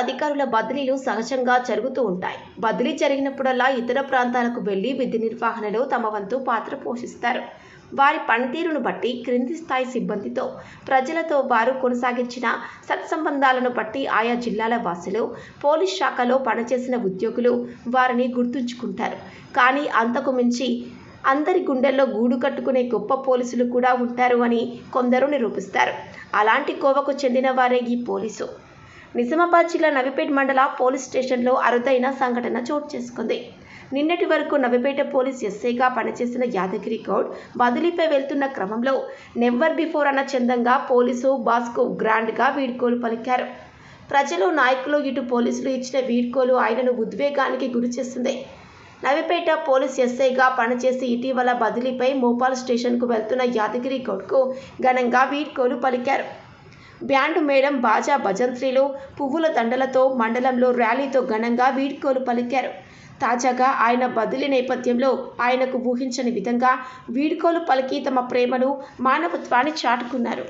అధికారుల బదిలీలు సహజంగా జరుగుతూ ఉంటాయి. బదిలీ జరిగినప్పుడల్లా ఇతర ప్రాంతాలకు వెళ్ళి విధి నిర్వహణలో తమ వంతు పాత్ర పోషిస్తారు. వారి పనితీరును బట్టి క్రింది స్థాయి సిబ్బందితో ప్రజలతో వారు కొనసాగించిన సత్సంబంధాలను బట్టి ఆయా జిల్లాల వాసులు పోలీస్ శాఖలో పనిచేసిన ఉద్యోగులు వారిని గుర్తుంచుకుంటారు. కానీ అంతకు మించి అందరి గుండెల్లో గూడు కట్టుకునే గొప్ప పోలీసులు కూడా ఉంటారు అని కొందరు నిరూపిస్తారు. అలాంటి కోవకు చెందిన వారే ఈ పోలీసు. నిజామాబాద్ జిల్లా నవిపేట మండల పోలీస్ స్టేషన్లో అరుదైన సంఘటన చోటు చేసుకుంది. నిన్నటి వరకు నవిపేట పోలీస్ ఎస్ఐగా పనిచేసిన యాదగిరి గౌడ్ బదిలీపై వెళ్తున్న క్రమంలో నెవ్వర్ బిఫోర్ అన్న చందంగా పోలీసు బాస్కు గ్రాండ్గా వీడ్కోలు పలికారు. ప్రజలు నాయకులు ఇటు పోలీసులు ఇచ్చిన వీడ్కోలు ఆయనను ఉద్వేగానికి గురి చేస్తుంది. నవిపేట పోలీస్ ఎస్ఐగా పనిచేసి ఇటీవల బదిలీపై మోపాల్ స్టేషన్కు వెళ్తున్న యాదగిరి గౌడ్కు ఘనంగా వీడ్కోలు పలికారు. బ్యాండ్ మేడం బాజా భజంత్రీలు పువ్వుల దండలతో మండలంలో ర్యాలీతో ఘనంగా వీడ్కోలు పలికారు. తాజాగా ఆయన బదిలీ నేపథ్యంలో ఆయనకు ఊహించని విధంగా వీడ్కోలు పలికి తమ ప్రేమను మానవత్వాన్ని చాటుకున్నారు.